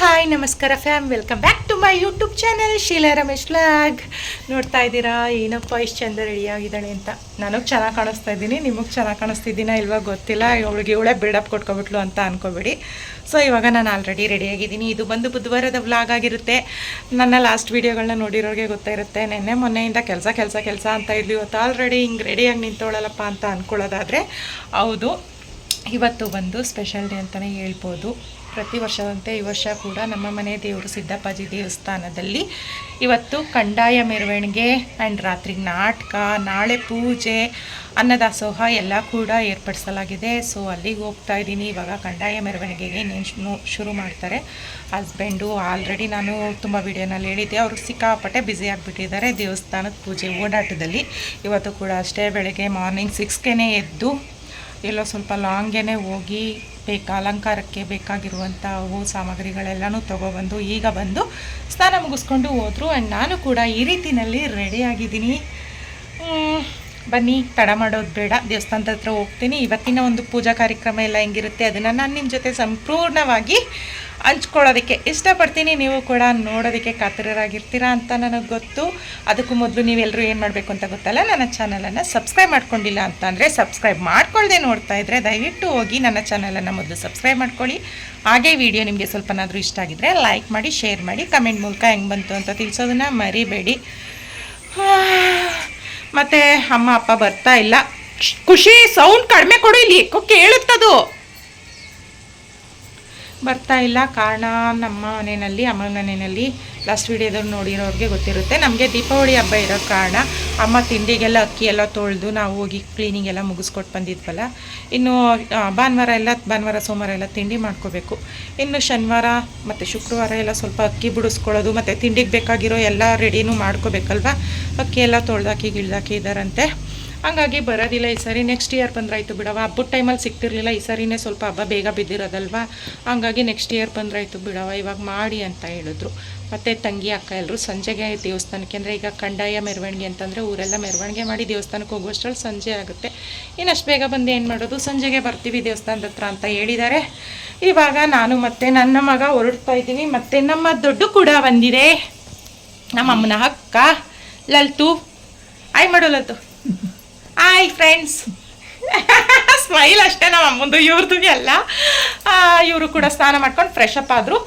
Hi, ನಮಸ್ಕಾರ fam welcome back to my YouTube channel Sheela Ramesh log ನೋಡ್ತಾ ಇದ್ದೀರಾ? ಏನಪ್ಪ ಇಷ್ಟು ಚಂದ ರೆಡಿ ಆಗಿದ್ದಾಳೆ ಅಂತ. ನನಗೆ ಚೆನ್ನಾಗಿ ಕಾಣಿಸ್ತಾ ಇದ್ದೀನಿ. ನಿಮಗೆ ಚೆನ್ನಾಗಿ ಕಾಣಿಸ್ತಿದ್ದೀನಾ ಇಲ್ವಾ ಗೊತ್ತಿಲ್ಲ. ಇವಳಿಗೆ ಇವಳೆ ಬಿಲ್ಡಪ್ ಕೊಟ್ಕೊಬಿಟ್ಲು ಅಂತ ಅನ್ಕೋಬೇಡಿ. ಸೊ ಇವಾಗ ನಾನು ಆಲ್ರೆಡಿ ರೆಡಿಯಾಗಿದ್ದೀನಿ ಇದು ಬಂದು ಬುಧವಾರದ ವ್ಲಾಗ್ ಆಗಿರುತ್ತೆ. ನನ್ನ ಲಾಸ್ಟ್ ವೀಡಿಯೋಗಳನ್ನ ನೋಡಿರೋರಿಗೆ ಗೊತ್ತಿರುತ್ತೆ. ನೆನ್ನೆ ಮೊನ್ನೆಯಿಂದ ಕೆಲಸ ಕೆಲಸ ಕೆಲಸ ಅಂತ ಇದ್ವಿ ಇವತ್ತು ಆಲ್ರೆಡಿ ಹಿಂಗೆ ರೆಡಿಯಾಗಿ ನಿಂತೋಳಲ್ಲಪ್ಪ ಅಂತ ಅಂದ್ಕೊಳ್ಳೋದಾದರೆ ಹೌದು, ಇವತ್ತು ಬಂದು ಸ್ಪೆಷಲ್ ಡೇ ಅಂತಲೇ ಹೇಳ್ಬೋದು. ಪ್ರತಿ ವರ್ಷದಂತೆ ಈ ವರ್ಷ ಕೂಡ ನಮ್ಮ ಮನೆ ದೇವರು ಸಿದ್ದಪ್ಪಾಜಿ ದೇವಸ್ಥಾನದಲ್ಲಿ ಇವತ್ತು ಕಂದಾಯ ಮೆರವಣಿಗೆ ಆ್ಯಂಡ್ ರಾತ್ರಿ ನಾಟಕ, ನಾಳೆ ಪೂಜೆ, ಅನ್ನದಾಸೋಹ ಎಲ್ಲ ಕೂಡ ಏರ್ಪಡಿಸಲಾಗಿದೆ. ಸೊ ಅಲ್ಲಿಗೆ ಹೋಗ್ತಾ ಇದ್ದೀನಿ. ಇವಾಗ ಕಂದಾಯ ಮೆರವಣಿಗೆಗೆ ಇನ್ನೇನು ಶುರು ಮಾಡ್ತಾರೆ. ಹಸ್ಬೆಂಡು ಆಲ್ರೆಡಿ ನಾನು ತುಂಬ ವಿಡಿಯೋನಲ್ಲಿ ಹೇಳಿದ್ದೆ. ಅವರು ಸಿಕ್ಕಾಪಟ್ಟೆ ಬ್ಯುಸಿ ಆಗಿಬಿಟ್ಟಿದ್ದಾರೆ ದೇವಸ್ಥಾನದ ಪೂಜೆ ಓಡಾಟದಲ್ಲಿ. ಇವತ್ತು ಕೂಡ ಅಷ್ಟೇ ಬೆಳಗ್ಗೆ ಮಾರ್ನಿಂಗ್ ಸಿಕ್ಸ್ಗೆ ಎದ್ದು ಎಲ್ಲೋ ಸ್ವಲ್ಪ ಲಾಂಗೇನೆ ಹೋಗಿ ಬೇಕಾ ಅಲಂಕಾರಕ್ಕೆ ಬೇಕಾಗಿರುವಂಥ ಹೂ ಸಾಮಗ್ರಿಗಳೆಲ್ಲನೂ ತೊಗೊಬಂದು ಈಗ ಬಂದು ಸ್ನಾನ ಮುಗಿಸ್ಕೊಂಡು ಹೋದರು. ಆ್ಯಂಡ್ ನಾನು ಕೂಡ ಈ ರೀತಿಯಲ್ಲಿ ರೆಡಿಯಾಗಿದ್ದೀನಿ ಬನ್ನಿ, ತಡ ಮಾಡೋದು ಬೇಡ. ದೇವಸ್ಥಾನದ ಹತ್ರ ಹೋಗ್ತೀನಿ. ಇವತ್ತಿನ ಒಂದು ಪೂಜಾ ಕಾರ್ಯಕ್ರಮ ಎಲ್ಲ ಹೆಂಗಿರುತ್ತೆ ಅದನ್ನು ನಾನು ನಿಮ್ಮ ಜೊತೆ ಸಂಪೂರ್ಣವಾಗಿ ಹಂಚ್ಕೊಳ್ಳೋದಕ್ಕೆ ಇಷ್ಟಪಡ್ತೀನಿ. ನೀವು ಕೂಡ ನೋಡೋದಕ್ಕೆ ಕಾತರರಾಗಿರ್ತೀರಾ ಅಂತ ನನಗೆ ಗೊತ್ತು. ಅದಕ್ಕೂ ಮೊದಲು ನೀವೆಲ್ಲರೂ ಏನು ಮಾಡಬೇಕು ಅಂತ ಗೊತ್ತಲ್ಲ? ನನ್ನ ಚಾನಲನ್ನು ಸಬ್ಸ್ಕ್ರೈಬ್ ಮಾಡ್ಕೊಂಡಿಲ್ಲ ಅಂತ ಅಂದರೆ ಸಬ್ಸ್ಕ್ರೈಬ್ ಮಾಡ್ಕೊಳ್ಳದೆ ನೋಡ್ತಾ ಇದ್ದರೆ ದಯವಿಟ್ಟು ಹೋಗಿ ನನ್ನ ಚಾನಲನ್ನು ಮೊದಲು ಸಬ್ಸ್ಕ್ರೈಬ್ ಮಾಡ್ಕೊಳ್ಳಿ. ಹಾಗೆ ವಿಡಿಯೋ ನಿಮಗೆ ಸ್ವಲ್ಪನಾದರೂ ಇಷ್ಟ ಆಗಿದ್ರೆ ಲೈಕ್ ಮಾಡಿ ಶೇರ್ ಮಾಡಿ ಕಮೆಂಟ್ ಮೂಲಕ ಹೆಂಗೆ ಬಂತು ಅಂತ ತಿಳಿಸೋದನ್ನು ಮರಿಬೇಡಿ. ಮತ್ತು ಅಮ್ಮ ಅಪ್ಪ ಬರ್ತಾ ಇಲ್ಲ. ಖುಷಿ ಸೌಂಡ್ ಕಡಿಮೆ ಕೊಡು ಇಲ್ಲಿ ಕೇಳುತ್ತದು. ಬರ್ತಾ ಇಲ್ಲ. ಕಾರಣ ನಮ್ಮ ಮನೆಯಲ್ಲಿ, ಅಮ್ಮನ ಮನೆಯಲ್ಲಿ ಲಾಸ್ಟ್ ವೀಡಿಯೋದಲ್ಲಿ ನೋಡಿರೋರಿಗೆ ಗೊತ್ತಿರುತ್ತೆ. ನಮಗೆ ದೀಪಾವಳಿ ಹಬ್ಬ ಇರೋ ಕಾರಣ ಅಮ್ಮ ತಿಂಡಿಗೆಲ್ಲ ಅಕ್ಕಿ ಎಲ್ಲ ತೊಳೆದು ನಾವು ಹೋಗಿ ಕ್ಲೀನಿಂಗ್ ಎಲ್ಲ ಮುಗಿಸ್ಕೊಟ್ಟು ಬಂದಿದ್ವಲ್ಲ. ಇನ್ನು ಭಾನುವಾರ ಎಲ್ಲ, ಭಾನುವಾರ, ಸೋಮವಾರ ಎಲ್ಲ ತಿಂಡಿ ಮಾಡ್ಕೋಬೇಕು. ಇನ್ನು ಶನಿವಾರ ಮತ್ತು ಶುಕ್ರವಾರ ಎಲ್ಲ ಸ್ವಲ್ಪ ಅಕ್ಕಿ ಬಿಡಿಸ್ಕೊಳ್ಳೋದು, ಮತ್ತು ತಿಂಡಿಗೆ ಬೇಕಾಗಿರೋ ಎಲ್ಲ ರೆಡಿನೂ ಮಾಡ್ಕೋಬೇಕಲ್ವ? ಅಕ್ಕಿ ಎಲ್ಲ ತೊಳೆದಾಕಿ ಗಿಳ್ದಾಕಿ ಇದ್ದಾರಂತೆ ಹಂಗಾಗಿ ಬರೋದಿಲ್ಲ, ಈ ಸರಿ ನೆಕ್ಸ್ಟ್ ಇಯರ್ ಬಂದ್ರಾಯ್ತು ಬಿಡವ ಹಬ್ಬದ ಟೈಮಲ್ಲಿ ಸಿಗ್ತಿರ್ಲಿಲ್ಲ, ಈ ಸರಿನೇ ಸ್ವಲ್ಪ ಹಬ್ಬ ಬೇಗ ಬಿದ್ದಿರೋದಲ್ವಾ? ಹಂಗಾಗಿ ನೆಕ್ಸ್ಟ್ ಇಯರ್ ಬಂದ್ರಾಯ್ತು ಬಿಡವ ಇವಾಗ ಮಾಡಿ ಅಂತ ಹೇಳಿದ್ರು. ಮತ್ತು ತಂಗಿ, ಅಕ್ಕ ಎಲ್ಲರೂ ಸಂಜೆಗೆ ದೇವಸ್ಥಾನಕ್ಕೆ, ಅಂದರೆ ಈಗ ಕಂಡಾಯ, ಮೆರವಣಿಗೆ ಅಂತಂದರೆ ಊರೆಲ್ಲ ಮೆರವಣಿಗೆ ಮಾಡಿ ದೇವಸ್ಥಾನಕ್ಕೆ ಹೋಗುವಷ್ಟರಲ್ಲಿ ಸಂಜೆ ಆಗುತ್ತೆ. ಇನ್ನಷ್ಟು ಬೇಗ ಬಂದು ಏನು ಮಾಡೋದು? ಸಂಜೆಗೆ ಬರ್ತೀವಿ ದೇವಸ್ಥಾನದ ಹತ್ರ ಅಂತ ಹೇಳಿದ್ದಾರೆ. ಇವಾಗ ನಾನು ಮತ್ತು ನನ್ನ ಮಗ ಹೊರಡ್ತಾ ಇದ್ದೀನಿ. ಮತ್ತು ನಮ್ಮ ದೊಡ್ಡ ಕೂಡ ಬಂದಿದೆ. ನಮ್ಮ ಅಮ್ಮನ ಅಕ್ಕ, ಲಲ್ತು. ಆಯ್ ಮಾಡು ಲಲ್ತು. ಹಾಯ್ ಫ್ರೆಂಡ್ಸ್ ಸ್ಮೈಲ್ ಅಷ್ಟೇ ನಮ್ಮ ಅಮ್ಮಂದು ಇವ್ರದ್ದು ಎಲ್ಲ. ಇವರು ಕೂಡ ಸ್ನಾನ ಮಾಡ್ಕೊಂಡು ಫ್ರೆಶ್ ಅಪ್ ಆದರು.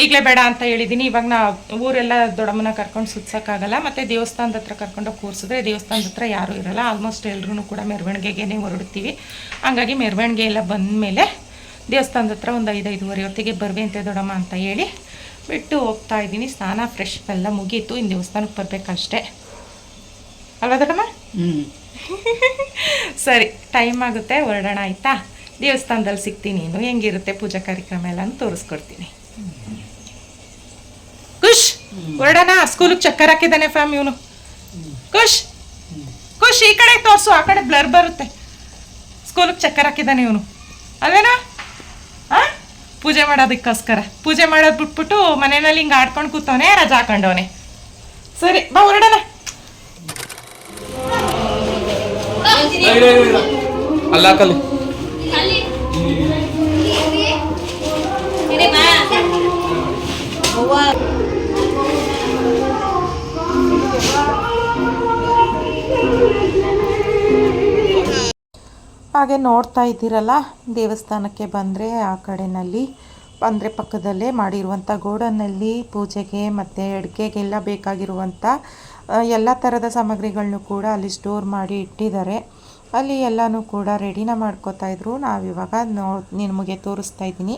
ಈಗಲೇ ಬೇಡ ಅಂತ ಹೇಳಿದ್ದೀನಿ ಇವಾಗ ನಾ ಊರೆಲ್ಲ ದೊಡ್ಡಮ್ಮನ ಕರ್ಕೊಂಡು ಸುತ್ಸೋಕ್ಕಾಗಲ್ಲ, ಮತ್ತು ದೇವಸ್ಥಾನದ ಹತ್ರ ಕರ್ಕೊಂಡು ಕೂರಿಸಿದ್ರೆ ದೇವಸ್ಥಾನದ ಹತ್ರ ಯಾರೂ ಇರಲ್ಲ. ಆಲ್ಮೋಸ್ಟ್ ಎಲ್ಲರೂ ಕೂಡ ಮೆರವಣಿಗೆಗೆ ಹೊರಡ್ತೀವಿ. ಹಂಗಾಗಿ ಮೆರವಣಿಗೆ ಎಲ್ಲ ಬಂದಮೇಲೆ ದೇವಸ್ಥಾನದ ಹತ್ರ ಒಂದು ಐದು, ಐದುವರೆ ಹೊತ್ತಿಗೆ ಬರ್ಬೇಂತೆ ದೊಡ್ಡಮ್ಮ ಅಂತ ಹೇಳಿ ಬಿಟ್ಟು ಹೋಗ್ತಾ ಇದ್ದೀನಿ. ಸ್ನಾನ ಫ್ರೆಶ್ ಎಲ್ಲ ಮುಗೀತು. ಇನ್ನು ದೇವಸ್ಥಾನಕ್ಕೆ ಬರಬೇಕಷ್ಟೇ. ಅಲ್ವಾ ದೊಡ್ಡಮ್ಮ? ಹ್ಮ್. ಸರಿ ಟೈಮ್ ಆಗುತ್ತೆ, ಹೊರಡೋಣ ಆಯ್ತಾ? ದೇವಸ್ಥಾನದಲ್ಲಿ ಸಿಗ್ತೀನಿ ಏನು ಹೆಂಗಿರುತ್ತೆ ಪೂಜಾ ಕಾರ್ಯಕ್ರಮ ಎಲ್ಲ ತೋರಿಸ್ಕೊಡ್ತೀನಿ. ಖುಷ್ ಹೊರಡೋಣ ಸ್ಕೂಲಿಗೆ ಚಕ್ಕರ್ ಹಾಕಿದ್ದಾನೆ ಫ್ಯಾಮ್ ಇವನು. ಖುಷ್ ಖುಷ್ ಈ ಕಡೆ ತೋರಿಸು, ಆ ಕಡೆ ಬ್ಲರ್ ಬರುತ್ತೆ. ಸ್ಕೂಲಿಗೆ ಚಕ್ಕರ್ ಹಾಕಿದ್ದಾನೆ ಇವನು. ಅಲ್ವೇನಾ? ಪೂಜೆ ಮಾಡೋದಕ್ಕೋಸ್ಕರ. ಪೂಜೆ ಮಾಡೋದು ಬಿಟ್ಬಿಟ್ಟು ಮನೆಯಲ್ಲಿ ಹಿಂಗೆ ಆಡ್ಕೊಂಡು ಕೂತವನೆ ರಜಾ ಹಾಕೊಂಡವನೆ. ಸರಿ, ಬಾ, ಹೊರಡೋಣ. ಅಲ್ಲ ಹಾಕಲ್ಲಿ. ಹಾಗೆ ನೋಡ್ತಾ ಇದ್ದೀರಲ್ಲ ದೇವಸ್ಥಾನಕ್ಕೆ ಬಂದರೆ ಆ ಕಡೆನಲ್ಲಿ ಅಂದರೆ ಪಕ್ಕದಲ್ಲೇ ಮಾಡಿರುವಂಥ ಗೋಡನ್ನಲ್ಲಿ ಪೂಜೆಗೆ ಮತ್ತು ಅಡುಗೆಗೆಲ್ಲ ಬೇಕಾಗಿರುವಂಥ ಎಲ್ಲ ಥರದ ಸಾಮಗ್ರಿಗಳನ್ನು ಕೂಡ ಅಲ್ಲಿ ಸ್ಟೋರ್ ಮಾಡಿ ಇಟ್ಟಿದ್ದಾರೆ. ಅಲ್ಲಿ ಎಲ್ಲನೂ ಕೂಡ ರೆಡಿನ ಮಾಡ್ಕೋತಾ ಇದ್ರು. ನಾವಿವಾಗ ನೋ, ನಿಮಗೆ ತೋರಿಸ್ತಾ ಇದ್ದೀನಿ.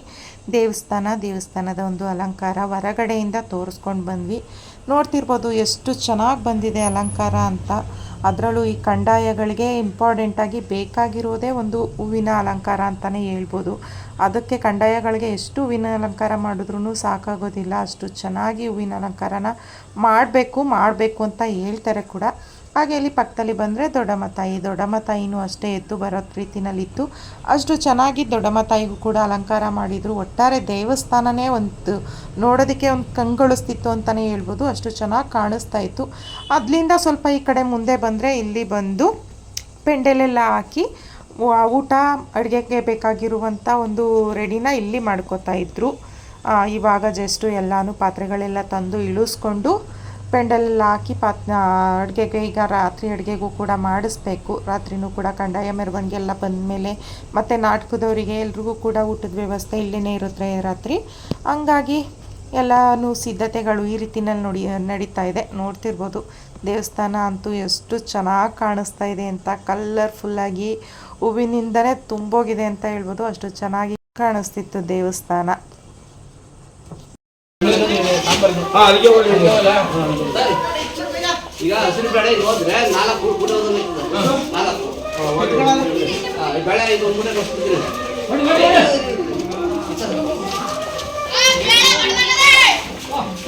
ದೇವಸ್ಥಾನ, ದೇವಸ್ಥಾನದ ಒಂದು ಅಲಂಕಾರ ಹೊರಗಡೆಯಿಂದ ತೋರಿಸ್ಕೊಂಡು ಬಂದ್ವಿ. ನೋಡ್ತಿರ್ಬೋದು ಎಷ್ಟು ಚೆನ್ನಾಗಿ ಬಂದಿದೆ ಅಲಂಕಾರ ಅಂತ. ಅದರಲ್ಲೂ ಈ ಕಂದಾಯಗಳಿಗೆ ಇಂಪಾರ್ಟೆಂಟಾಗಿ ಬೇಕಾಗಿರೋದೇ ಒಂದು ಹೂವಿನ ಅಲಂಕಾರ ಅಂತಲೇ ಹೇಳ್ಬೋದು. ಅದಕ್ಕೆ ಕಂಡಾಯಗಳಿಗೆ ಎಷ್ಟು ಹೂವಿನ ಅಲಂಕಾರ ಮಾಡಿದ್ರೂ ಸಾಕಾಗೋದಿಲ್ಲ. ಅಷ್ಟು ಚೆನ್ನಾಗಿ ಹೂವಿನ ಅಲಂಕಾರನ ಮಾಡಬೇಕು ಮಾಡಬೇಕು ಅಂತ ಹೇಳ್ತಾರೆ ಕೂಡ. ಹಾಗೆ ಇಲ್ಲಿ ಪಕ್ಕದಲ್ಲಿ ಬಂದರೆ ದೊಡ್ಡಮ್ಮ ತಾಯಿ ದೊಡ್ಡಮ್ಮ ತಾಯಿನೂ ಅಷ್ಟೇ ಎದ್ದು ಬರೋ ರೀತಿನಲ್ಲಿತ್ತು. ಅಷ್ಟು ಚೆನ್ನಾಗಿ ದೊಡ್ಡಮ್ಮ ತಾಯಿಗೂ ಕೂಡ ಅಲಂಕಾರ ಮಾಡಿದರು. ಒಟ್ಟಾರೆ ದೇವಸ್ಥಾನನೇ ಒಂದು ನೋಡೋದಕ್ಕೆ ಒಂದು ಕಂಗೊಳಿಸ್ತಿತ್ತು ಅಂತಲೇ ಹೇಳ್ಬೋದು. ಅಷ್ಟು ಚೆನ್ನಾಗಿ ಕಾಣಿಸ್ತಾ ಇತ್ತು. ಅದರಿಂದ ಸ್ವಲ್ಪ ಈ ಕಡೆ ಮುಂದೆ ಬಂದರೆ ಇಲ್ಲಿ ಬಂದು ಪೆಂಡೆಲೆಲ್ಲ ಹಾಕಿ ಊಟ ಅಡುಗೆಗೆ ಬೇಕಾಗಿರುವಂಥ ಒಂದು ರೆಡಿನ ಇಲ್ಲಿ ಮಾಡ್ಕೋತಾ ಇದ್ದರು ಇವಾಗ ಜಸ್ಟು ಎಲ್ಲನೂ ಪಾತ್ರೆಗಳೆಲ್ಲ ತಂದು ಇಳಿಸ್ಕೊಂಡು ಪೆಂಡಲೆಲ್ಲ ಹಾಕಿ ಪಾತ್ ಅಡುಗೆಗೆ ಈಗ ರಾತ್ರಿ ಅಡುಗೆಗೂ ಕೂಡ ಮಾಡಿಸ್ಬೇಕು. ರಾತ್ರಿನೂ ಕೂಡ ಕಂಡಾಯ ಮೆರವಣಿಗೆ ಎಲ್ಲ ಬಂದಮೇಲೆ ಮತ್ತು ನಾಟಕದವರಿಗೆ ಎಲ್ರಿಗೂ ಕೂಡ ಊಟದ ವ್ಯವಸ್ಥೆ ಇಲ್ಲೇ ಇರುತ್ತೆ ರಾತ್ರಿ. ಹಂಗಾಗಿ ಎಲ್ಲನೂ ಸಿದ್ಧತೆಗಳು ಈ ರೀತಿನಲ್ಲಿ ನೋಡಿ, ನಡೀತಾ ಇದೆ. ನೋಡ್ತಿರ್ಬೋದು, ದೇವಸ್ಥಾನ ಅಂತೂ ಎಷ್ಟು ಚೆನ್ನಾಗಿ ಕಾಣಿಸ್ತಾ ಇದೆ ಅಂತ ಕಲರ್ಫುಲ್ಲಾಗಿ ಹೂವಿನಿಂದನೇ ತುಂಬೋಗಿದೆ ಅಂತ ಹೇಳ್ಬೋದು. ಅಷ್ಟು ಚೆನ್ನಾಗಿ ಕಾಣಿಸ್ತಿತ್ತು ದೇವಸ್ಥಾನ. ಈಗ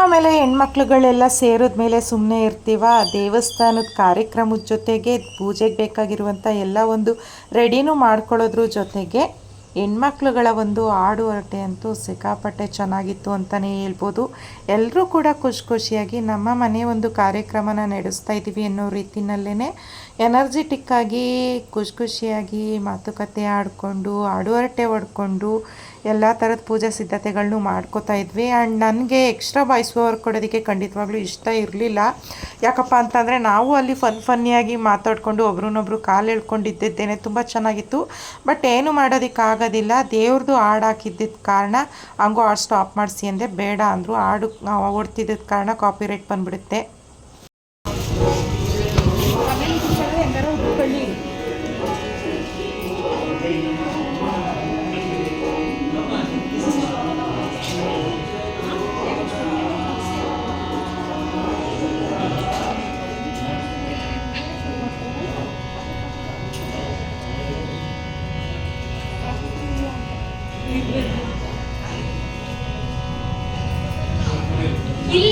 ಆಮೇಲೆ ಹೆಣ್ಮಕ್ಳುಗಳೆಲ್ಲ ಸೇರಿದ್ಮೇಲೆ ಸುಮ್ಮನೆ ಇರ್ತೀವ? ದೇವಸ್ಥಾನದ ಕಾರ್ಯಕ್ರಮದ ಜೊತೆಗೆ ಪೂಜೆಗೆ ಬೇಕಾಗಿರುವಂಥ ಎಲ್ಲ ಒಂದು ರೆಡಿನೂ ಮಾಡ್ಕೊಳ್ಳೋದ್ರ ಜೊತೆಗೆ ಹೆಣ್ಮಕ್ಳುಗಳ ಒಂದು ಆಡು ಹರಟೆ ಅಂತೂ ಸಿಕ್ಕಾಪಟ್ಟೆ ಚೆನ್ನಾಗಿತ್ತು ಅಂತಲೇ ಹೇಳ್ಬೋದು. ಎಲ್ಲರೂ ಕೂಡ ಖುಷಿ ಖುಷಿಯಾಗಿ ನಮ್ಮ ಮನೆ ಒಂದು ಕಾರ್ಯಕ್ರಮನ ನಡೆಸ್ತಾ ಇದ್ದೀವಿ ಅನ್ನೋ ರೀತಿಯಲ್ಲೇ ಎನರ್ಜಿಟಿಕ್ ಆಗಿ ಖುಷಿ ಖುಷಿಯಾಗಿ ಮಾತುಕತೆ ಆಡಿಕೊಂಡು ಆಡು ಹರಟೆ ಹೊಡ್ಕೊಂಡು ಎಲ್ಲ ಥರದ ಪೂಜಾ ಸಿದ್ಧತೆಗಳನ್ನೂ ಮಾಡ್ಕೋತಾ ಇದ್ವಿ. ಆ್ಯಂಡ್ ನನಗೆ ಎಕ್ಸ್ಟ್ರಾ ವಾಯ್ಸ್ ಓವರ್ ಕೊಡೋದಕ್ಕೆ ಖಂಡಿತವಾಗ್ಲೂ ಇಷ್ಟ ಇರಲಿಲ್ಲ. ಯಾಕಪ್ಪ ಅಂತಂದರೆ ನಾವು ಅಲ್ಲಿ ಫನ್ ಫನ್ನಿಯಾಗಿ ಮಾತಾಡಿಕೊಂಡು ಒಬ್ರನ್ನೊಬ್ರು ಕಾಲು ಎಳ್ಕೊಂಡಿದ್ದೇನೆ ತುಂಬ ಚೆನ್ನಾಗಿತ್ತು. ಬಟ್ ಏನು ಮಾಡೋದಕ್ಕಾಗೋದಿಲ್ಲ. ದೇವ್ರದ್ದು ಹಾಡು ಹಾಕಿದ್ದಿದ್ದ ಕಾರಣ ಹಂಗೂ ಹಾಡು ಸ್ಟಾಪ್ ಮಾಡಿಸಿ ಅಂದೆ. ಬೇಡ ಅಂದರು ಹಾಡು ಓಡ್ತಿದ್ದ ಕಾರಣ ಕಾಪಿರೈಟ್ ಬಂದ್ಬಿಡುತ್ತೆ.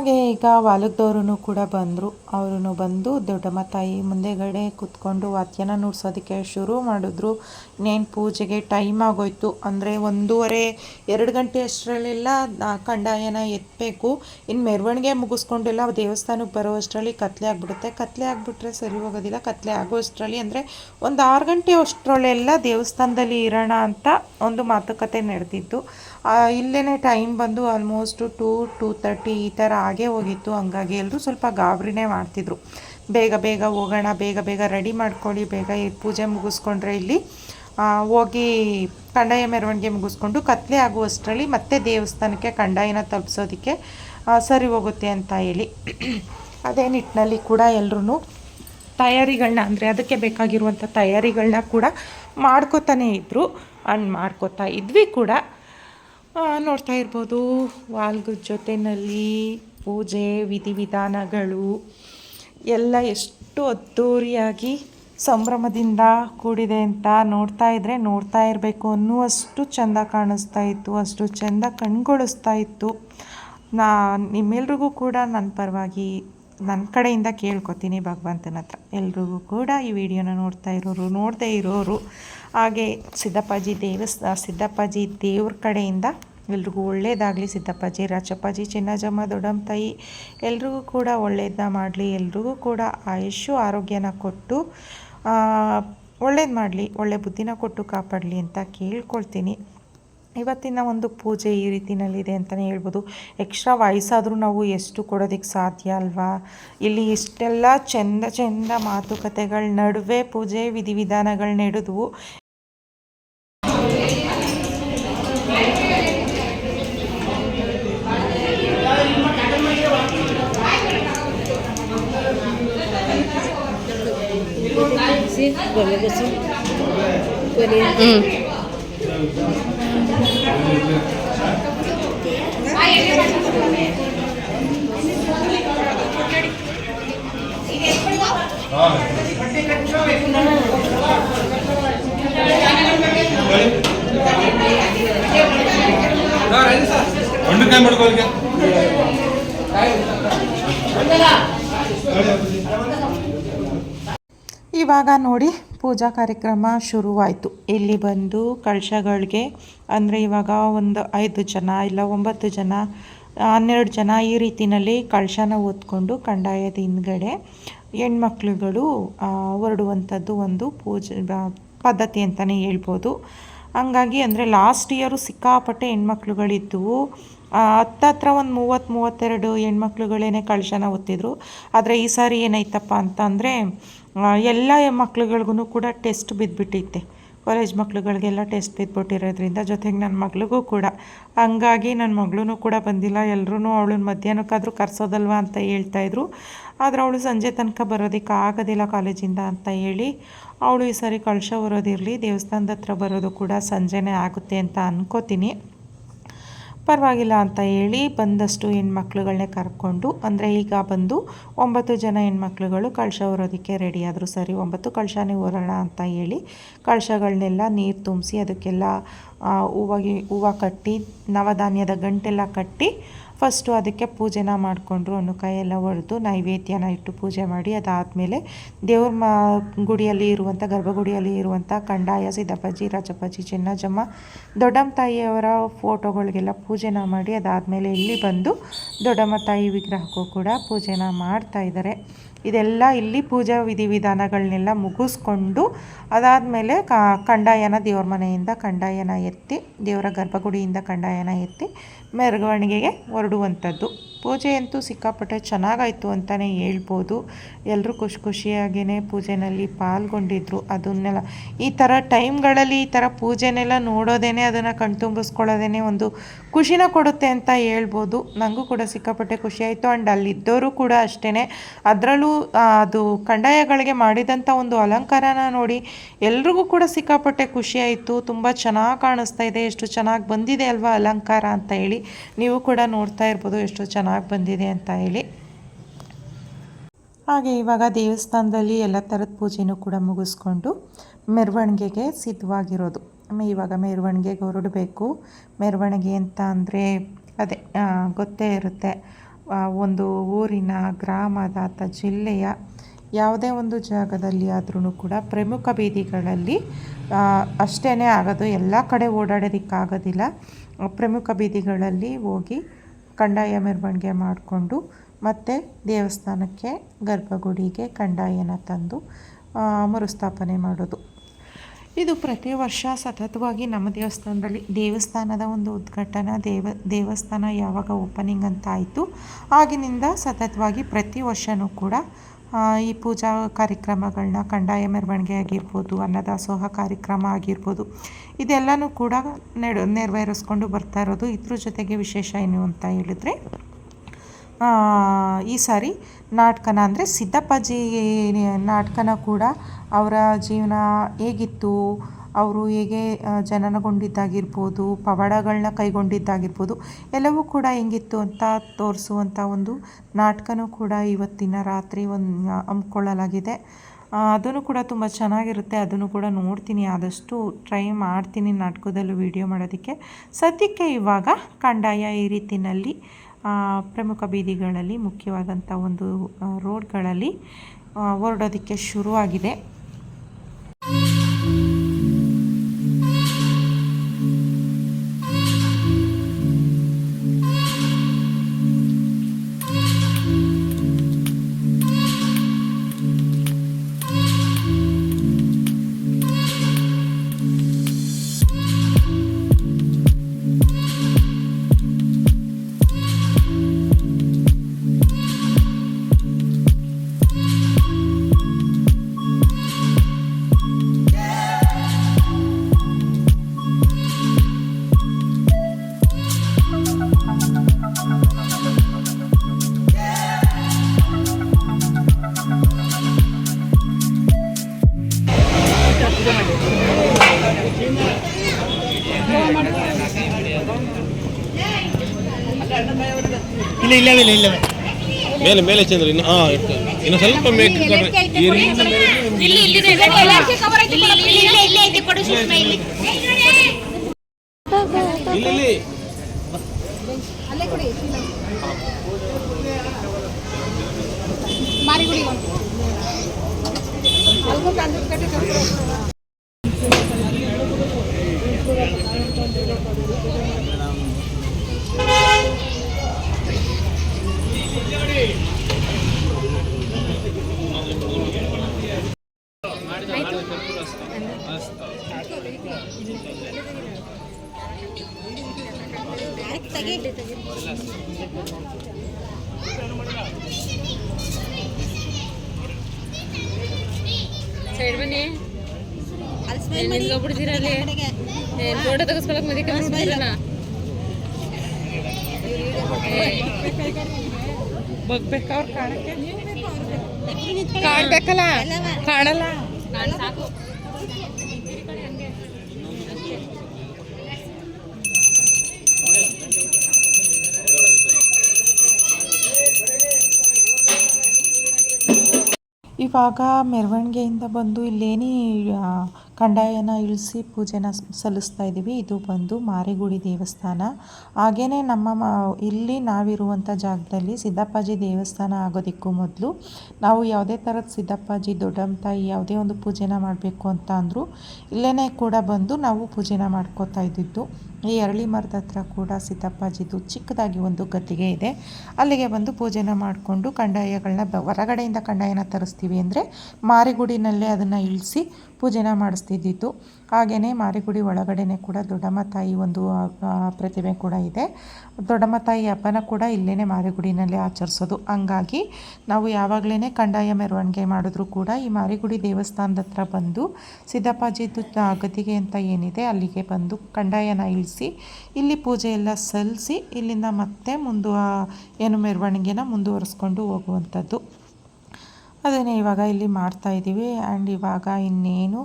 ಹಾಗೆ ಈಗ ವಾಲಕದವ್ರು ಕೂಡ ಬಂದರು. ಅವರು ಬಂದು ದೊಡ್ಡಮ್ಮ ತಾಯಿ ಮುಂದೆಗಡೆ ಕೂತ್ಕೊಂಡು ವಾದ್ಯನ ನುಡ್ಸೋದಕ್ಕೆ ಶುರು ಮಾಡಿದ್ರು. ಇನ್ನೇನು ಪೂಜೆಗೆ ಟೈಮ್ ಆಗೋಯ್ತು. ಅಂದರೆ ಒಂದೂವರೆ, ಎರಡು ಗಂಟೆ ಅಷ್ಟರಲ್ಲೆಲ್ಲ ಕಂಡಾಯನ ಎತ್ತಬೇಕು ಇನ್ನು ಮೆರವಣಿಗೆ ಮುಗಿಸ್ಕೊಂಡೆಲ್ಲ ದೇವಸ್ಥಾನಕ್ಕೆ ಬರೋ ಅಷ್ಟರಲ್ಲಿ ಕತ್ಲೆ ಆಗಿಬಿಡುತ್ತೆ. ಕತ್ಲೆ ಆಗಿಬಿಟ್ರೆ ಸರಿ ಹೋಗೋದಿಲ್ಲ. ಕತ್ಲೆ ಆಗೋ ಅಷ್ಟರಲ್ಲಿ ಅಂದರೆ ಒಂದು ಆರು ಗಂಟೆ ಅಷ್ಟರಲ್ಲೆಲ್ಲ ದೇವಸ್ಥಾನದಲ್ಲಿ ಇರೋಣ ಅಂತ ಒಂದು ಮಾತುಕತೆ ನಡೆದಿತ್ತು ಇಲ್ಲೇ ಟೈಮ್ ಬಂದು ಆಲ್ಮೋಸ್ಟು ಟೂ ಟೂ ತರ್ಟಿ ಈ ಥರ ಆಗೇ ಹೋಗಿತ್ತು. ಹಂಗಾಗಿ ಎಲ್ಲರೂ ಸ್ವಲ್ಪ ಗಾಬರಿನೇ ಮಾಡ್ತಿದ್ರು. ಬೇಗ ಬೇಗ ಹೋಗೋಣ, ಬೇಗ ಬೇಗ ರೆಡಿ ಮಾಡ್ಕೊಳ್ಳಿ, ಬೇಗ ಪೂಜೆ ಮುಗಿಸ್ಕೊಂಡ್ರೆ ಇಲ್ಲಿ ಹೋಗಿ ಕಂದಾಯ ಮೆರವಣಿಗೆ ಮುಗಿಸ್ಕೊಂಡು ಕತ್ಲೆ ಆಗುವಷ್ಟರಲ್ಲಿ ಮತ್ತೆ ದೇವಸ್ಥಾನಕ್ಕೆ ಕಂದಾಯನ ತಲುಪಿಸೋದಕ್ಕೆ ಸರಿ ಹೋಗುತ್ತೆ ಅಂತ ಹೇಳಿ. ಅದೇ ನಿಟ್ಟಿನಲ್ಲಿ ಕೂಡ ಎಲ್ಲರೂ ತಯಾರಿಗಳನ್ನ ಅಂದರೆ ಅದಕ್ಕೆ ಬೇಕಾಗಿರುವಂಥ ತಯಾರಿಗಳನ್ನ ಕೂಡ ಮಾಡ್ಕೋತಾನೆ ಇದ್ದರು ಅಂಡ್ ಮಾಡ್ಕೋತಾ ಇದ್ವಿ ಕೂಡ. ನೋಡ್ತಾ ಇರ್ಬೋದು. ವಾಲ್ಗದ ಜೊತೆಯಲ್ಲಿ ಪೂಜೆ, ವಿಧಿವಿಧಾನಗಳು ಎಲ್ಲ ಎಷ್ಟು ಅದ್ದೂರಿಯಾಗಿ ಸಂಭ್ರಮದಿಂದ ಕೂಡಿದೆ ಅಂತ ನೋಡ್ತಾ ಇದ್ದರೆ ನೋಡ್ತಾ ಇರಬೇಕು ಅನ್ನುವಷ್ಟು ಚೆಂದ ಕಾಣಿಸ್ತಾ ಇತ್ತು, ಅಷ್ಟು ಚೆಂದ ಕಣ್ಗೊಳಿಸ್ತಾ ಇತ್ತು. ನಾ ನಿಮ್ಮೆಲ್ರಿಗೂ ಕೂಡ ನನ್ನ ಪರವಾಗಿ ನನ್ನ ಕಡೆಯಿಂದ ಕೇಳ್ಕೊತೀನಿ ಭಗವಂತನ ಹತ್ರ. ಎಲ್ರಿಗೂ ಕೂಡ ಈ ವಿಡಿಯೋನ ನೋಡ್ತಾ ಇರೋರು, ನೋಡದೇ ಇರೋರು, ಹಾಗೆ ಸಿದ್ದಪ್ಪಾಜಿ ದೇವಸ್ಥಾನ ಸಿದ್ದಪ್ಪಾಜಿ ದೇವ್ರ ಕಡೆಯಿಂದ ಎಲ್ರಿಗೂ ಒಳ್ಳೇದಾಗಲಿ. ಸಿದ್ದಪ್ಪಾಜಿ ರಾಚಪ್ಪಾಜಿ ಚಿನ್ನಜಮ್ಮ ದೊಡ್ಡಮ್ಮ ತಾಯಿ ಎಲ್ರಿಗೂ ಕೂಡ ಒಳ್ಳೇದನ್ನ ಮಾಡಲಿ. ಎಲ್ರಿಗೂ ಕೂಡ ಆಯುಷು ಆರೋಗ್ಯನ ಕೊಟ್ಟು ಒಳ್ಳೇದು ಮಾಡಲಿ. ಒಳ್ಳೆ ಬುದ್ಧಿನ ಕೊಟ್ಟು ಕಾಪಾಡಲಿ ಅಂತ ಕೇಳ್ಕೊಳ್ತೀನಿ. ಇವತ್ತಿನ ಒಂದು ಪೂಜೆ ಈ ರೀತಿಯಲ್ಲಿದೆ ಅಂತಲೇ ಹೇಳ್ಬೋದು. ಎಕ್ಸ್ಟ್ರಾ ವಯಸ್ಸಾದರೂ ನಾವು ಎಷ್ಟು ಕೊಡೋದಕ್ಕೆ ಸಾಧ್ಯ ಅಲ್ವಾ? ಇಲ್ಲಿ ಇಷ್ಟೆಲ್ಲ ಚೆಂದ ಚೆಂದ ಮಾತುಕತೆಗಳ, ನಡುವೆ ಪೂಜೆ ವಿಧಿವಿಧಾನಗಳು ನಡೆದ್ವು ಇವಾಗ ನೋಡಿ ಪೂಜಾ ಕಾರ್ಯಕ್ರಮ ಶುರುವಾಯಿತು. ಇಲ್ಲಿ ಬಂದು ಕಳಶಗಳಿಗೆ ಅಂದರೆ ಇವಾಗ ಒಂದು ಐದು ಜನ ಇಲ್ಲ ಒಂಬತ್ತು ಜನ, ಹನ್ನೆರಡು ಜನ ಈ ರೀತಿಯಲ್ಲಿ ಕಳಶನ ಓದ್ಕೊಂಡು ಕಂದಾಯದ ಹಿಂದ್ಗಡೆ ಹೆಣ್ಮಕ್ಳುಗಳು ಹೊರಡುವಂಥದ್ದು ಒಂದು ಪೂಜೆ ಪದ್ಧತಿ ಅಂತಲೇ ಹೇಳ್ಬೋದು. ಹಂಗಾಗಿ ಅಂದರೆ ಲಾಸ್ಟ್ ಇಯರು ಸಿಕ್ಕಾಪಟ್ಟೆ ಹೆಣ್ಮಕ್ಳುಗಳಿದ್ದವು. ಹತ್ತತ್ರ ಒಂದು ಮೂವತ್ತು, ಮೂವತ್ತೆರಡು ಹೆಣ್ಮಕ್ಳುಗಳೇನೆ ಕಳಶನ ಓದ್ತಿದ್ರು. ಆದರೆ ಈ ಸಾರಿ ಏನಾಯ್ತಪ್ಪ ಅಂತ ಅಂದರೆ ಎಲ್ಲ ಮಕ್ಳುಗಳ್ಗೂ ಕೂಡ ಟೆಸ್ಟ್ ಬಿದ್ದುಬಿಟ್ಟೈತೆ ಕಾಲೇಜ್ ಮಕ್ಳುಗಳಿಗೆಲ್ಲ ಟೆಸ್ಟ್ ಬಿದ್ದುಬಿಟ್ಟಿರೋದ್ರಿಂದ ಜೊತೆಗೆ ನನ್ನ ಮಗಳಿಗೂ ಕೂಡ. ಹಂಗಾಗಿ ನನ್ನ ಮಗಳೂ ಕೂಡ ಬಂದಿಲ್ಲ. ಎಲ್ಲರೂ ಅವಳನ್ನ ಮಧ್ಯಾಹ್ನಕ್ಕಾದರೂ ಕರ್ಸೋದಲ್ವಾ ಅಂತ ಹೇಳ್ತಾಯಿದ್ರು ಆದರೆ ಅವಳು ಸಂಜೆ ತನಕ ಬರೋದಕ್ಕೆ ಆಗೋದಿಲ್ಲ ಕಾಲೇಜಿಂದ ಅಂತ ಹೇಳಿ ಅವಳು ಈ ಸಾರಿ ಕಳ್ಸೋ ಬರೋದಿರಲಿ, ದೇವಸ್ಥಾನದ ಹತ್ರ ಬರೋದು ಕೂಡ ಸಂಜೆನೇ ಆಗುತ್ತೆ ಅಂತ ಅನ್ಕೋತೀನಿ. ಪರವಾಗಿಲ್ಲ ಅಂತ ಹೇಳಿ ಬಂದಷ್ಟು ಹೆಣ್ಮಕ್ಳುಗಳನ್ನೇ ಕರ್ಕೊಂಡು, ಅಂದರೆ ಈಗ ಬಂದು ಒಂಬತ್ತು ಜನ ಹೆಣ್ಮಕ್ಳುಗಳು ಕಳಶ ಹೊರೋದಕ್ಕೆ ರೆಡಿ ಆದರು ಸರಿ, ಒಂಬತ್ತು ಕಳಶನೇ ಹೊರೋಣ ಅಂತ ಹೇಳಿ ಕಳಶಗಳನ್ನೆಲ್ಲ ನೀರು ತುಂಬಿಸಿ ಅದಕ್ಕೆಲ್ಲ ಹೂವಾಗಿ ಹೂವು ಕಟ್ಟಿ, ನವಧಾನ್ಯದ ಗಂಟೆಲ್ಲ ಕಟ್ಟಿ ಫಸ್ಟು ಅದಕ್ಕೆ ಪೂಜೆನ ಮಾಡಿಕೊಂಡ್ರು. ಅನ್ನು ಕೈಯೆಲ್ಲ ಒಡೆದು ನೈವೇದ್ಯನ ಇಟ್ಟು ಪೂಜೆ ಮಾಡಿ, ಅದಾದಮೇಲೆ ದೇವ್ರ ಮ ಗುಡಿಯಲ್ಲಿ ಇರುವಂಥ, ಗರ್ಭಗುಡಿಯಲ್ಲಿ ಇರುವಂಥ ಕಂಡಾಯ, ಸಿದ್ದಪ್ಪಾಜಿ, ರಾಜಪ್ಪಾಜಿ, ಚಿನ್ನಜಮ್ಮ, ದೊಡ್ಡಮ್ಮ ತಾಯಿಯವರ ಫೋಟೋಗಳಿಗೆಲ್ಲ ಪೂಜೆನ ಮಾಡಿ, ಅದಾದಮೇಲೆ ಇಲ್ಲಿ ಬಂದು ದೊಡ್ಡಮ್ಮ ತಾಯಿ ವಿಗ್ರಹಕ್ಕೂ ಕೂಡ ಪೂಜೆನ ಮಾಡ್ತಾ ಇದ್ದಾರೆ. ಇದೆಲ್ಲ ಇಲ್ಲಿ ಪೂಜಾ ವಿಧಿವಿಧಾನಗಳನ್ನೆಲ್ಲ ಮುಗಿಸ್ಕೊಂಡು ಅದಾದಮೇಲೆ ಕಂದಾಯನ ದೇವ್ರ ಮನೆಯಿಂದ ಕಂಡಾಯನ ಎತ್ತಿ ದೇವರ ಗರ್ಭಗುಡಿಯಿಂದ ಕಂಡಾಯನ ಎತ್ತಿ ಮೆರವಣಿಗೆಗೆ ಹೊರಡುವಂಥದ್ದು. ಪೂಜೆ ಅಂತೂ ಸಿಕ್ಕಾಪಟ್ಟೆ ಚೆನ್ನಾಗಾಯಿತು ಅಂತಲೇ ಹೇಳ್ಬೋದು. ಎಲ್ಲರೂ ಖುಷಿ ಖುಷಿಯಾಗಿಯೇ ಪೂಜೆನಲ್ಲಿ ಪಾಲ್ಗೊಂಡಿದ್ರು ಅದನ್ನೆಲ್ಲ. ಈ ಥರ ಟೈಮ್ಗಳಲ್ಲಿ ಈ ಥರ ಪೂಜೆನೆಲ್ಲ ನೋಡೋದೇನೆ ಅದನ್ನು ಕಣ್ತುಂಬಿಸ್ಕೊಳ್ಳೋದೇ ಒಂದು ಖುಷಿನ ಕೊಡುತ್ತೆ ಅಂತ ಹೇಳ್ಬೋದು. ನನಗೂ ಕೂಡ ಸಿಕ್ಕಾಪಟ್ಟೆ ಖುಷಿಯಾಯಿತು. ಆ್ಯಂಡ್ ಅಲ್ಲಿದ್ದವರು ಕೂಡ ಅಷ್ಟೇ ಅದರಲ್ಲೂ ಅದು ಕಂದಾಯಗಳಿಗೆ ಮಾಡಿದಂಥ ಒಂದು ಅಲಂಕಾರನ ನೋಡಿ ಎಲ್ರಿಗೂ ಕೂಡ ಸಿಕ್ಕಾಪಟ್ಟೆ ಖುಷಿಯಾಯಿತು. ತುಂಬ ಚೆನ್ನಾಗಿ ಕಾಣಿಸ್ತಾ ಇದೆ. ಎಷ್ಟು ಚೆನ್ನಾಗಿ ಬಂದಿದೆ ಅಲ್ವಾ ಅಲಂಕಾರ ಅಂತ ಹೇಳಿ ನೀವು ಕೂಡ ನೋಡ್ತಾ ಇರ್ಬೋದು. ಎಷ್ಟು ಚೆನ್ನಾಗಿ ಬಂದಿದೆ ಅಂತ ಹೇಳಿ. ಹಾಗೆ ಇವಾಗ ದೇವಸ್ಥಾನದಲ್ಲಿ ಎಲ್ಲ ಥರದ ಪೂಜೆನೂ ಕೂಡ ಮುಗಿಸ್ಕೊಂಡು ಮೆರವಣಿಗೆಗೆ ಸಿದ್ಧವಾಗಿರೋದು. ಇವಾಗ ಮೆರವಣಿಗೆಗೆ ಹೊರಡಬೇಕು. ಮೆರವಣಿಗೆ ಅಂತ ಅಂದರೆ ಅದೇ ಗೊತ್ತೇ ಇರುತ್ತೆ. ಒಂದು ಊರಿನ ಗ್ರಾಮದ ಅಥವಾ ಜಿಲ್ಲೆಯ ಯಾವುದೇ ಒಂದು ಜಾಗದಲ್ಲಿ ಆದ್ರೂ ಕೂಡ ಪ್ರಮುಖ ಬೀದಿಗಳಲ್ಲಿ ಅಷ್ಟೇ ಆಗೋದು. ಎಲ್ಲ ಕಡೆ ಓಡಾಡೋದಕ್ಕಾಗೋದಿಲ್ಲ. ಪ್ರಮುಖ ಬೀದಿಗಳಲ್ಲಿ ಹೋಗಿ ಕಂದಾಯ ಮೆರವಣಿಗೆ ಮಾಡಿಕೊಂಡು ಮತ್ತು ದೇವಸ್ಥಾನಕ್ಕೆ ಗರ್ಭಗುಡಿಗೆ ಕಂಡಾಯನ ತಂದು ಮರುಸ್ಥಾಪನೆ ಮಾಡೋದು. ಇದು ಪ್ರತಿ ವರ್ಷ ಸತತವಾಗಿ ನಮ್ಮ ದೇವಸ್ಥಾನದಲ್ಲಿ ದೇವಸ್ಥಾನದ ಒಂದು ಉದ್ಘಾಟನಾ ದೇವ, ದೇವಸ್ಥಾನ ಯಾವಾಗ ಓಪನಿಂಗ್ ಅಂತ ಆಯಿತು ಆಗಿನಿಂದ ಸತತವಾಗಿ ಪ್ರತಿ ವರ್ಷವೂ ಕೂಡ ಈ ಪೂಜಾ ಕಾರ್ಯಕ್ರಮಗಳನ್ನ ಕಂಡಾಯ ಮೆರವಣಿಗೆ ಆಗಿರ್ಬೋದು, ಅನ್ನದಾಸೋಹ ಕಾರ್ಯಕ್ರಮ ಆಗಿರ್ಬೋದು, ಇದೆಲ್ಲನೂ ಕೂಡ ನೆಡ, ನೆರವೇರಿಸ್ಕೊಂಡು ಬರ್ತಾ ಇರೋದು. ಇದ್ರ ಜೊತೆಗೆ ವಿಶೇಷ ಏನು ಅಂತ ಹೇಳಿದರೆ ಈ ಸಾರಿ ನಾಟಕನ ಅಂದರೆ ಸಿದ್ದಪ್ಪಾಜಿ, ನಾಟಕನ ಕೂಡ ಅವರ ಜೀವನ ಹೇಗಿತ್ತು ಅವರು ಹೇಗೆ ಜನನಗೊಂಡಿದ್ದಾಗಿರ್ಬೋದು ಪವಾಡಗಳನ್ನ ಕೈಗೊಂಡಿದ್ದಾಗಿರ್ಬೋದು, ಎಲ್ಲವೂ ಕೂಡ ಹೆಂಗಿತ್ತು ಅಂತ ತೋರಿಸುವಂಥ ಒಂದು ನಾಟಕನೂ ಕೂಡ ಇವತ್ತಿನ ರಾತ್ರಿ ಒಂದು ಹಮ್ಮಿಕೊಳ್ಳಲಾಗಿದೆ. ಅದನ್ನು ಕೂಡ ತುಂಬ ಚೆನ್ನಾಗಿರುತ್ತೆ. ಅದನ್ನು ಕೂಡ ನೋಡ್ತೀನಿ. ಆದಷ್ಟು ಟ್ರೈ ಮಾಡ್ತೀನಿ ನಾಟಕದಲ್ಲೂ ವಿಡಿಯೋ ಮಾಡೋದಕ್ಕೆ. ಸದ್ಯಕ್ಕೆ ಇವಾಗ ಕಂದಾಯ ಈ ರೀತಿಯಲ್ಲಿ ಪ್ರಮುಖ ಬೀದಿಗಳಲ್ಲಿ, ಮುಖ್ಯವಾದಂಥ ಒಂದು ರೋಡ್ಗಳಲ್ಲಿ ಹೊರಡೋದಕ್ಕೆ ಶುರುವಾಗಿದೆ. ಇಲ್ಲ ಇಲ್ಲವೇ ಇಲ್ಲ ಇಲ್ಲ. ಮೇಲೆ ಮೇಲೆ ಚಂದ್ರ ಇನ್ನು ಹಾ ಇನ್ನು ಸ್ವಲ್ಪ ಮೇಕ್ ಇಲ್ಲಿ ಇಲ್ಲಿ ಸೈಡ್ ಬನ್ನಿ ನಿಂತ್ಕೊಬಿಡ್ತೀರ ಅಲ್ಲಿ ಫೋಟೋ ತೆಗೆಸ್ಕೊಳಕ್ ಮದಿ ಕಳಿಸ್ಬಿಡ್ರಣ ಬಗ್ಬೇಕ ಅವ್ರು ಕಾಣಕ್ಕೆ ಕಾಣ್ಬೇಕಲ್ಲ ಕಾಣಲ್ಲ ಸಾಕು ಇವಾಗ ಮೆರವಣಿಗೆಯಿಂದ ಬಂದು ಇಲ್ಲೇನೇ ಕಂಡಾಯನ ಇಳಿಸಿ ಪೂಜೆನ ಸಲ್ಲಿಸ್ತಾ ಇದ್ದೀವಿ ಇದು ಬಂದು ಮಾರಿಗುಡಿ ದೇವಸ್ಥಾನ. ಹಾಗೇ ನಮ್ಮ ಇಲ್ಲಿ ನಾವಿರುವಂಥ ಜಾಗದಲ್ಲಿ ಸಿದ್ದಪ್ಪಾಜಿ ದೇವಸ್ಥಾನ ಆಗೋದಕ್ಕೂ ಮೊದಲು ನಾವು ಯಾವುದೇ ಥರದ ಸಿದ್ದಪ್ಪಾಜಿ ದೊಡ್ಡಮ್ಮ ತಾಯಿ ಯಾವುದೇ ಒಂದು ಪೂಜೆನ ಮಾಡಬೇಕು ಅಂತ ಅಂದರು ಇಲ್ಲೇ ಕೂಡ ಬಂದು ನಾವು ಪೂಜೆನ ಮಾಡ್ಕೋತಾ ಇದ್ದಿದ್ದು. ಈ ಅರಳಿ ಮರದ ಹತ್ರ ಕೂಡ ಸಿದ್ದಪ್ಪಾಜಿದು ಚಿಕ್ಕದಾಗಿ ಒಂದು ಗದ್ದಿಗೆ ಇದೆ. ಅಲ್ಲಿಗೆ ಬಂದು ಪೂಜೆನ ಮಾಡಿಕೊಂಡು ಕಂಡಾಯಗಳನ್ನ ಬ, ಹೊರಗಡೆಯಿಂದ ಕಂಡಾಯನ ತರಿಸ್ತೀವಿ ಅಂದರೆ ಮಾರಿಗುಡಿನಲ್ಲೇ ಅದನ್ನು ಇಳಿಸಿ ಪೂಜೆನ ಮಾಡಿಸ್ತಿದ್ದಿತ್ತು. ಹಾಗೆಯೇ ಮಾರಿಗುಡಿ ಒಳಗಡೆ ಕೂಡ ದೊಡ್ಡಮ್ಮ ತಾಯಿ ಒಂದು ಪ್ರತಿಮೆ ಕೂಡ ಇದೆ. ದೊಡ್ಡಮ್ಮ ತಾಯಿ ಹಬ್ಬನ ಕೂಡ ಇಲ್ಲೇ ಮಾರಿಗುಡಿನಲ್ಲೇ ಆಚರಿಸೋದು. ಹಂಗಾಗಿ ನಾವು ಯಾವಾಗಲೇ ಕಂಡಾಯ ಮೆರವಣಿಗೆ ಮಾಡಿದ್ರು ಕೂಡ ಈ ಮಾರಿಗುಡಿ ದೇವಸ್ಥಾನದ ಹತ್ರ ಬಂದು ಸಿದ್ದಪ್ಪಾಜಿದು ಗದ್ದಿಗೆ ಅಂತ ಏನಿದೆ ಅಲ್ಲಿಗೆ ಬಂದು ಕಂಡಾಯನ ಇಳಿಸಿ ಇಲ್ಲಿ ಪೂಜೆ ಎಲ್ಲ ಸಲ್ಲಿಸಿ ಇಲ್ಲಿಂದ ಮತ್ತೆ ಮುಂದು ಏನು ಮೆರವಣಿಗೆನ ಮುಂದುವರಿಸ್ಕೊಂಡು ಹೋಗುವಂಥದ್ದು. ಅದನ್ನೇ ಇವಾಗ ಇಲ್ಲಿ ಮಾಡ್ತಾ ಇದ್ದೀವಿ. ಆ್ಯಂಡ್ ಇವಾಗ ಇನ್ನೇನು,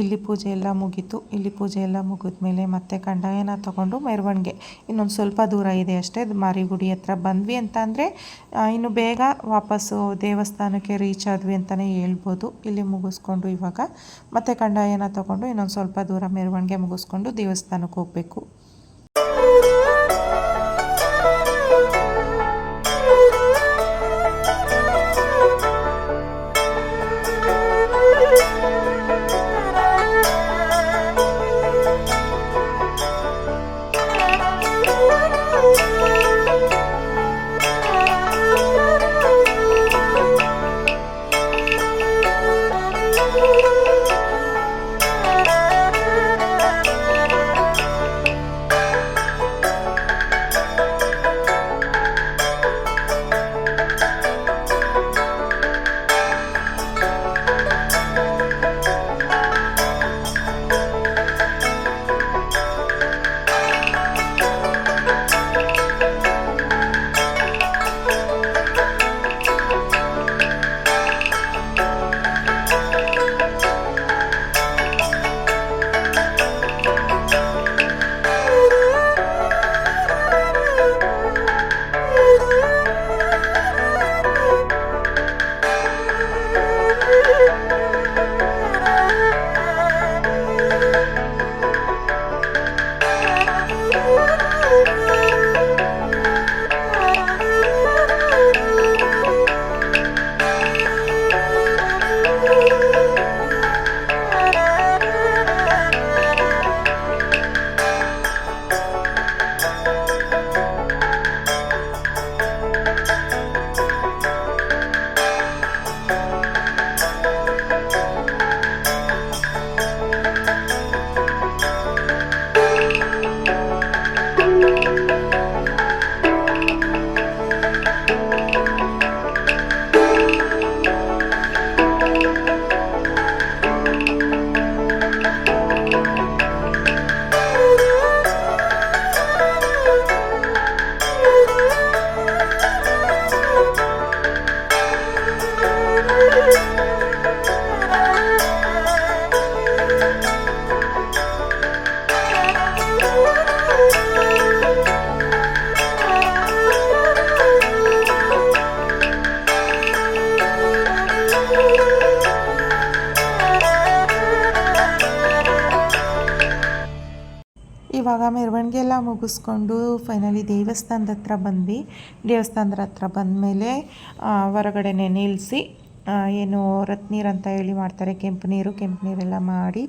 ಇಲ್ಲಿ ಪೂಜೆ ಎಲ್ಲ ಮುಗೀತು. ಇಲ್ಲಿ ಪೂಜೆ ಎಲ್ಲ ಮುಗಿದ್ಮೇಲೆ ಮತ್ತೆ ಕಂಡಾಯನ ತೊಗೊಂಡು ಮೆರವಣಿಗೆ. ಇನ್ನೊಂದು ಸ್ವಲ್ಪ ದೂರ ಇದೆ ಅಷ್ಟೇ. ಮಾರಿಗುಡಿ ಹತ್ರ ಬಂದ್ವಿ ಅಂತ ಅಂದರೆ ಇನ್ನು ಬೇಗ ವಾಪಸ್ಸು ದೇವಸ್ಥಾನಕ್ಕೆ ರೀಚ್ ಆದ್ವಿ ಅಂತಲೇ ಹೇಳ್ಬೋದು. ಇಲ್ಲಿ ಮುಗಿಸ್ಕೊಂಡು ಇವಾಗ ಮತ್ತೆ ಕಂಡಾಯನ ತೊಗೊಂಡು ಇನ್ನೊಂದು ಸ್ವಲ್ಪ ದೂರ ಮೆರವಣಿಗೆ ಮುಗಿಸ್ಕೊಂಡು ದೇವಸ್ಥಾನಕ್ಕೆ ಹೋಗಬೇಕು. ಮುಗಿಸ್ಕೊಂಡು ಫೈನಲಿ ದೇವಸ್ಥಾನದ ಹತ್ರ ಬಂದ್ವಿ. ದೇವಸ್ಥಾನದ ಹತ್ರ ಬಂದಮೇಲೆ ಹೊರಗಡೆನೆ ನಿಲ್ಲಿಸಿ ಏನು ರತ್ನೀರು ಅಂತ ಹೇಳಿ ಮಾಡ್ತಾರೆ. ಕೆಂಪು ನೀರು, ಕೆಂಪು ನೀರೆಲ್ಲ ಮಾಡಿ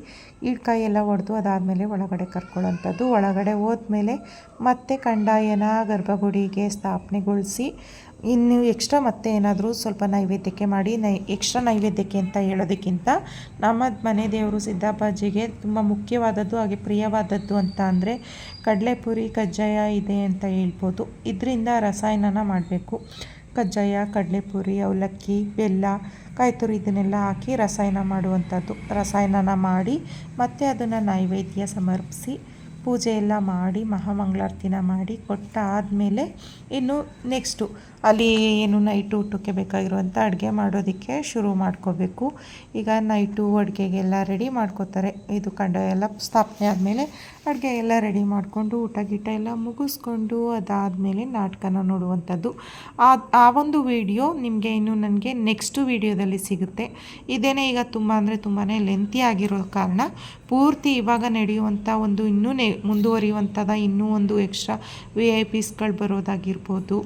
ಈಡ್ಕಾಯಿ ಎಲ್ಲ ಹೊಡೆದು ಅದಾದಮೇಲೆ ಒಳಗಡೆ ಕರ್ಕೊಳ್ಳೋಂಥದ್ದು ಒಳಗಡೆ ಹೋದ್ಮೇಲೆ ಮತ್ತೆ ಕಂಡಾಯನ ಗರ್ಭಗುಡಿಗೆ ಸ್ಥಾಪನೆಗೊಳಿಸಿ ಇನ್ನು ಎಕ್ಸ್ಟ್ರಾ ಮತ್ತೆ ಏನಾದರೂ ಸ್ವಲ್ಪ ನೈವೇದ್ಯಕ್ಕೆ ಮಾಡಿ, ನೈ ಎಕ್ಸ್ಟ್ರಾ ನೈವೇದ್ಯಕ್ಕೆ ಅಂತ ಹೇಳೋದಕ್ಕಿಂತ ನಮ್ಮ ಮನೆ ದೇವರು ಸಿದ್ದಾಪಾಜಿಗೆ ತುಂಬ ಮುಖ್ಯವಾದದ್ದು, ಹಾಗೆ ಪ್ರಿಯವಾದದ್ದು ಅಂತ ಅಂದರೆ ಕಡಲೆಪುರಿ, ಕಜ್ಜಾಯ ಇದೆ ಅಂತ ಹೇಳ್ಬೋದು. ಇದರಿಂದ ರಸಾಯನನ ಮಾಡಬೇಕು. ಕಜ್ಜಾಯ, ಕಡಲೆಪುರಿ, ಅವಲಕ್ಕಿ, ಬೆಲ್ಲ, ಕಾಯ್ತುರಿ ಇದನ್ನೆಲ್ಲ ಹಾಕಿ ರಸಾಯನ ಮಾಡುವಂಥದ್ದು. ರಸಾಯನನ ಮಾಡಿ ಮತ್ತು ಅದನ್ನು ನೈವೇದ್ಯ ಸಮರ್ಪಿಸಿ ಪೂಜೆ ಎಲ್ಲ ಮಾಡಿ ಮಹಾಮಂಗಳಾರತಿನ ಮಾಡಿ ಕೊಟ್ಟಾದಮೇಲೆ ಇನ್ನು ನೆಕ್ಸ್ಟು ಅಲ್ಲಿ ಏನು ನೈಟು ಊಟಕ್ಕೆ ಬೇಕಾಗಿರುವಂಥ ಅಡುಗೆ ಮಾಡೋದಕ್ಕೆ ಶುರು ಮಾಡ್ಕೋಬೇಕು. ಈಗ ನೈಟು ಅಡುಗೆಗೆಲ್ಲ ರೆಡಿ ಮಾಡ್ಕೋತಾರೆ. ಇದು ಕಂಡ ಎಲ್ಲ ಸ್ಥಾಪನೆ ಆದಮೇಲೆ ಅಡುಗೆ ಎಲ್ಲ ರೆಡಿ ಮಾಡಿಕೊಂಡು ಊಟ ಗೀಟ ಎಲ್ಲ ಮುಗಿಸ್ಕೊಂಡು ಅದಾದಮೇಲೆ ನಾಟಕನ ನೋಡುವಂಥದ್ದು. ಆ ಒಂದು ವಿಡಿಯೋ ನಿಮಗೆ ಇನ್ನು ನನಗೆ ನೆಕ್ಸ್ಟು ವಿಡಿಯೋದಲ್ಲಿ ಸಿಗುತ್ತೆ. ಇದೇನೇ ಈಗ ತುಂಬ ಅಂದರೆ ತುಂಬಾ ಲೆಂತಿ ಆಗಿರೋ ಕಾರಣ, ಪೂರ್ತಿ ಇವಾಗ ನಡೆಯುವಂಥ ಒಂದು ಇನ್ನೂ ನೆ ಮುಂದುವರಿಯುವಂಥದ್ದು ಇನ್ನೂ ಒಂದು ಎಕ್ಸ್ಟ್ರಾ ವಿ ಐ ಪಿಸ್ಗಳು ಬರೋದಾಗಿರ್ಬೋದು.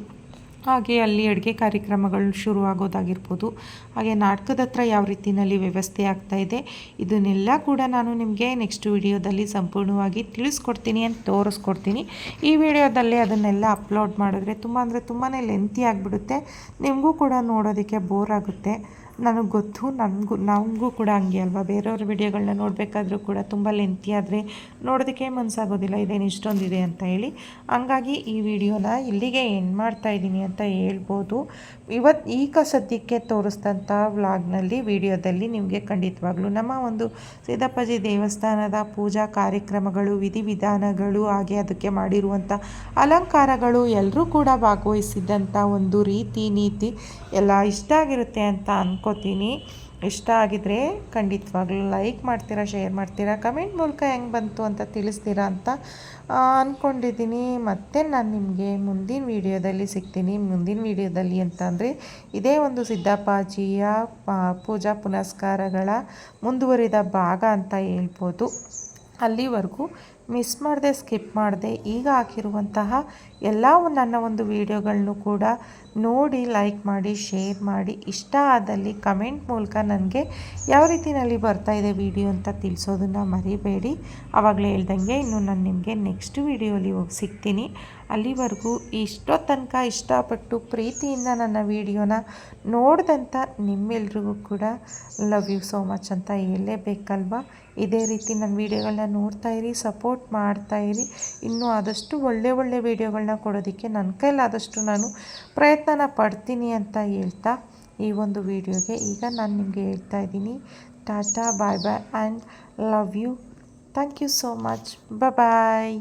ಹಾಗೆ ಅಲ್ಲಿ ಅಡುಗೆ ಕಾರ್ಯಕ್ರಮಗಳು ಶುರುವಾಗೋದಾಗಿರ್ಬೋದು. ಹಾಗೆ ನಾಟಕದ ಹತ್ರ ಯಾವ ರೀತಿಯಲ್ಲಿ ವ್ಯವಸ್ಥೆ ಆಗ್ತಾ ಇದೆ, ಇದನ್ನೆಲ್ಲ ಕೂಡ ನಾನು ನಿಮಗೆ ನೆಕ್ಸ್ಟ್ ವಿಡಿಯೋದಲ್ಲಿ ಸಂಪೂರ್ಣವಾಗಿ ತಿಳಿಸ್ಕೊಡ್ತೀನಿ ಅಂತ ತೋರಿಸ್ಕೊಡ್ತೀನಿ. ಈ ವಿಡಿಯೋದಲ್ಲಿ ಅದನ್ನೆಲ್ಲ ಅಪ್ಲೋಡ್ ಮಾಡಿದ್ರೆ ತುಂಬ ಅಂದರೆ ತುಂಬಾ ಲೆಂತಿ ಆಗಿಬಿಡುತ್ತೆ. ನಿಮಗೂ ಕೂಡ ನೋಡೋದಕ್ಕೆ ಬೋರ್ ಆಗುತ್ತೆ. ನನಗೆ ಗೊತ್ತು, ನನಗೂ, ನಮಗೂ ಕೂಡ ಹಂಗೆ ಅಲ್ವಾ? ಬೇರೆಯವ್ರ ವಿಡಿಯೋಗಳನ್ನ ನೋಡಬೇಕಾದ್ರೂ ಕೂಡ ತುಂಬ ಲೆಂತಿ ಆದರೆ ನೋಡೋದಕ್ಕೆ ಮನಸ್ಸಾಗೋದಿಲ್ಲ ಇದೇನು ಇಷ್ಟೊಂದಿದೆ ಅಂತ ಹೇಳಿ. ಹಂಗಾಗಿ ಈ ವಿಡಿಯೋನ ಇಲ್ಲಿಗೆ ಎಂಡ್ ಮಾಡ್ತಾ ಇದ್ದೀನಿ ಅಂತ ಹೇಳ್ಬೋದು. ಇವತ್ತು ಈಗ ಸದ್ಯಕ್ಕೆ ತೋರಿಸ್ತಂಥ ವ್ಲಾಗ್ನಲ್ಲಿ ವಿಡಿಯೋದಲ್ಲಿ ನಿಮಗೆ ಖಂಡಿತವಾಗ್ಲೂ ನಮ್ಮ ಒಂದು ಸಿದ್ದಪ್ಪಾಜಿ ದೇವಸ್ಥಾನದ ಪೂಜಾ ಕಾರ್ಯಕ್ರಮಗಳು, ವಿಧಿವಿಧಾನಗಳು, ಹಾಗೆ ಅದಕ್ಕೆ ಮಾಡಿರುವಂಥ ಅಲಂಕಾರಗಳು ಎಲ್ಲರೂ ಕೂಡ ಭಾಗವಹಿಸಿದ್ದಂಥ ಒಂದು ರೀತಿ, ನೀತಿ ಎಲ್ಲ ಇಷ್ಟ ಆಗಿರುತ್ತೆ ಅಂತ ಅನ್ಕೋತೀನಿ ಇಷ್ಟ ಆಗಿದ್ರೆ ಖಂಡಿತವಾಗ್ಲೂ ಲೈಕ್ ಮಾಡ್ತೀರಾ ಶೇರ್ ಮಾಡ್ತೀರಾ ಕಮೆಂಟ್ ಮೂಲಕ ಹೆಂಗೆ ಬಂತು ಅಂತ ತಿಳಿಸ್ತೀರಾ ಅಂತ ಅಂದ್ಕೊಂಡಿದ್ದೀನಿ ಮತ್ತೆ ನಾನು ನಿಮಗೆ ಮುಂದಿನ ವೀಡಿಯೋದಲ್ಲಿ ಸಿಗ್ತೀನಿ. ಮುಂದಿನ ವೀಡಿಯೋದಲ್ಲಿ ಅಂತಂದರೆ ಇದೇ ಒಂದು ಸಿದ್ದಪ್ಪಾಜಿಯ ಪೂಜಾ ಪುನಸ್ಕಾರಗಳ ಮುಂದುವರಿದ ಭಾಗ ಅಂತ ಹೇಳ್ಬೋದು. ಅಲ್ಲಿವರೆಗೂ ಮಿಸ್ ಮಾಡದೆ, ಸ್ಕಿಪ್ ಮಾಡದೆ, ಈಗ ಹಾಕಿರುವಂತಹ ಎಲ್ಲ ನನ್ನ ಒಂದು ವಿಡಿಯೋಗಳನ್ನು ಕೂಡ ನೋಡಿ ಲೈಕ್ ಮಾಡಿ, ಶೇರ್ ಮಾಡಿ. ಇಷ್ಟ ಆದಲ್ಲಿ ಕಮೆಂಟ್ ಮೂಲಕ ನನಗೆ ಯಾವ ರೀತಿಯಲ್ಲಿ ಬರ್ತಾ ಇದೆ ವಿಡಿಯೋ ಅಂತ ತಿಳಿಸೋದನ್ನು ಮರಿಬೇಡಿ. ಆವಾಗಲೇ ಹೇಳ್ದಂಗೆ ಇನ್ನು ನಾನು ನಿಮಗೆ ನೆಕ್ಸ್ಟ್ ವೀಡಿಯೋಲಿ ಹೋಗಿ ಸಿಗ್ತೀನಿ. ಅಲ್ಲಿವರೆಗೂ ಇಷ್ಟೋ ತನಕ ಇಷ್ಟಪಟ್ಟು ಪ್ರೀತಿಯಿಂದ ನನ್ನ ವಿಡಿಯೋನ ನೋಡಿದಂಥ ನಿಮ್ಮೆಲ್ರಿಗೂ ಕೂಡ ಲವ್ ಯು ಸೋ ಮಚ್ ಅಂತ ಹೇಳಲೇಬೇಕಲ್ವಾ? ಇದೇ ರೀತಿ ನನ್ನ ವೀಡಿಯೋಗಳನ್ನ ನೋಡ್ತಾ ಇರಿ ಸಪೋರ್ಟ್ ಮಾಡ್ತಾ ಇರಿ. ಇನ್ನೂ ಆದಷ್ಟು ಒಳ್ಳೆ ಒಳ್ಳೆ ವೀಡಿಯೋಗಳನ್ನ ಕೊಡೋದಕ್ಕೆ ನನ್ನ ಕೈಲಾದಷ್ಟು ನಾನು ಪ್ರಯತ್ನನ ಪಡ್ತೀನಿ ಅಂತ ಹೇಳ್ತಾ ಈ ಒಂದು ವಿಡಿಯೋಗೆ ಈಗ ನಾನು ನಿಮಗೆ ಹೇಳ್ತಾ ಇದ್ದೀನಿ. Tata, bye bye and love you thank you so much bye